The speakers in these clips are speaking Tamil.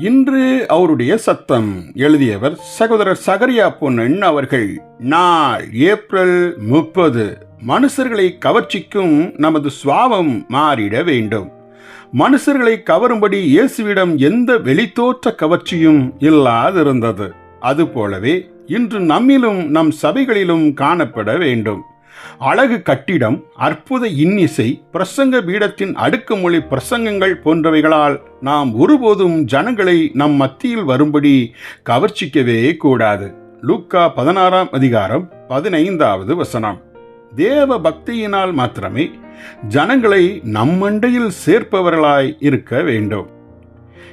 இன்று அவருடைய சத்தம். எழுதியவர் சகோதரர் சகரியா பொன்னன் அவர்கள். நாள் ஏப்ரல் முப்பது. மனுஷர்களை கவர்ச்சிக்கும் நமது சுவாவம் மாறிட வேண்டும். மனுஷர்களை கவரும்படி இயேசுவிடம் எந்த வெளித்தோற்ற கவர்ச்சியும் இல்லாதிருந்தது. அதுபோலவே இன்று நம்மிலும் நம் சபைகளிலும் காணப்பட வேண்டும். அழகு கட்டிடம் அற்புத இன்னிசை பிரசங்க பீடத்தின் அடுக்குமொழி பிரசங்கங்கள் போன்றவைகளால் நாம் ஒருபோதும் ஜனங்களை நம் மத்தியில் வரும்படி கவர்ச்சிக்கவே கூடாது. லூக்கா பதினாறாம் அதிகாரம் பதினைந்தாவது வசனம். தேவ பக்தியினால் மாத்திரமே ஜனங்களை நம்மண்டையில் சேர்ப்பவர்களாய் இருக்க வேண்டும்.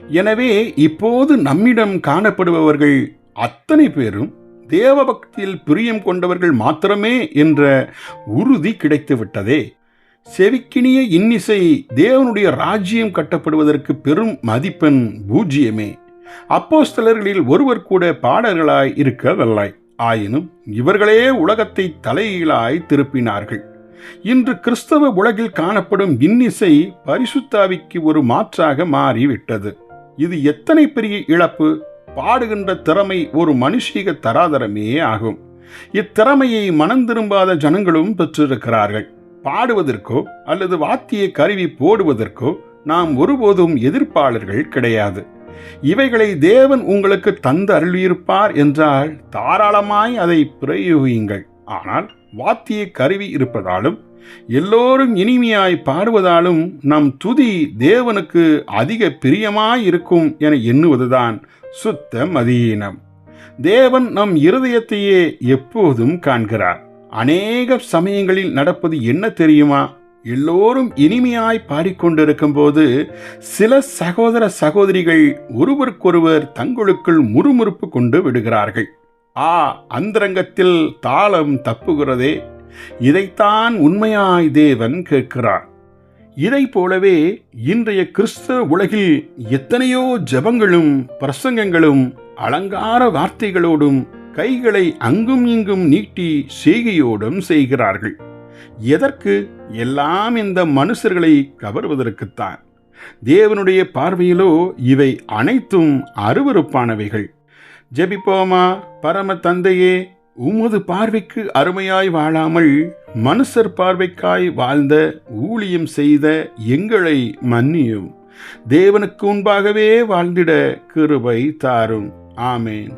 எனவே இப்போது நம்மிடம் காணப்படுபவர்கள் அத்தனை பேரும் தேவபக்தியில் பிரியம் கொண்டவர்கள் மாத்திரமே என்ற உறுதி கிடைத்துவிட்டதே. செவிக்கினிய இன்னிசை தேவனுடைய ராஜ்யம் கட்டப்படுவதற்கு பெரும் மதிப்பெண் பூஜ்ஜியமே அப்போஸ்தலர்களில் ஒருவர் கூட பாடல்களாய் இருக்கவில்லை. ஆயினும் இவர்களே உலகத்தை தலையீழாய் திருப்பினார்கள். இன்று கிறிஸ்தவ உலகில் காணப்படும் இன்னிசை பரிசுத்தாவிக்கு ஒரு மாற்றாக மாறிவிட்டது. இது எத்தனை பெரிய இழப்பு? பாடுகின்ற திறமை ஒரு மனுஷீக தராதரமே ஆகும். இத்திறமையை மனம் திரும்பாத ஜனங்களும் பெற்றிருக்கிறார்கள். பாடுவதற்கோ அல்லது வாத்திய கருவி போடுவதற்கோ நாம் ஒருபோதும் எதிர்ப்பாளர்கள் கிடையாது. இவைகளை தேவன் உங்களுக்கு தந்து அருளியிருப்பார் என்றால் தாராளமாய் அதை பிரயோகியுங்கள். ஆனால் வாத்திய கருவி இருப்பதாலும் எல்லோரும் இனிமையாய் பாடுவதாலும் நம் துதி தேவனுக்கு அதிக பிரியமாயிருக்கும் என எண்ணுவதுதான் சுத்த மதியீனம் தேவன் நம் இருதயத்தையே எப்போதும் காண்கிறார். அநேக சமயங்களில் நடப்பது என்ன தெரியுமா? எல்லோரும் இனிமையாய் பாடிக்கொண்டிருக்கும் போது சில சகோதர சகோதரிகள் ஒருவருக்கொருவர் தங்களுக்குள் முறுமுறுப்பு கொண்டு விடுகிறார்கள். ஆ அந்தரங்கத்தில் தாளம் தப்புகிறதே. இதைத்தான் உண்மையாய் தேவன் கேட்கிறார். இதை போலவே இன்றைய கிறிஸ்தவ உலகில் எத்தனையோ ஜபங்களும் பிரசங்கங்களும் அலங்கார வார்த்தைகளோடும் கைகளை அங்கும் இங்கும் நீட்டி செய்கையோடும் செய்கிறார்கள். எதற்கு? எல்லாம் இந்த மனுஷர்களை கவர்வதற்குத்தான். தேவனுடைய பார்வையிலோ இவை அனைத்தும் அருவறுப்பானவைகள் ஜெபிப்போமா? பரம தந்தையே உமது பார்வைக்கு அருமையாய் வாழாமல் மனுஷர் பார்வைக்காய் வாழ்ந்த ஊழியம் செய்த எங்களை மன்னியும். தேவனுக்கு முன்பாகவே வாழ்ந்திட கிருபை தாரும். ஆமேன்.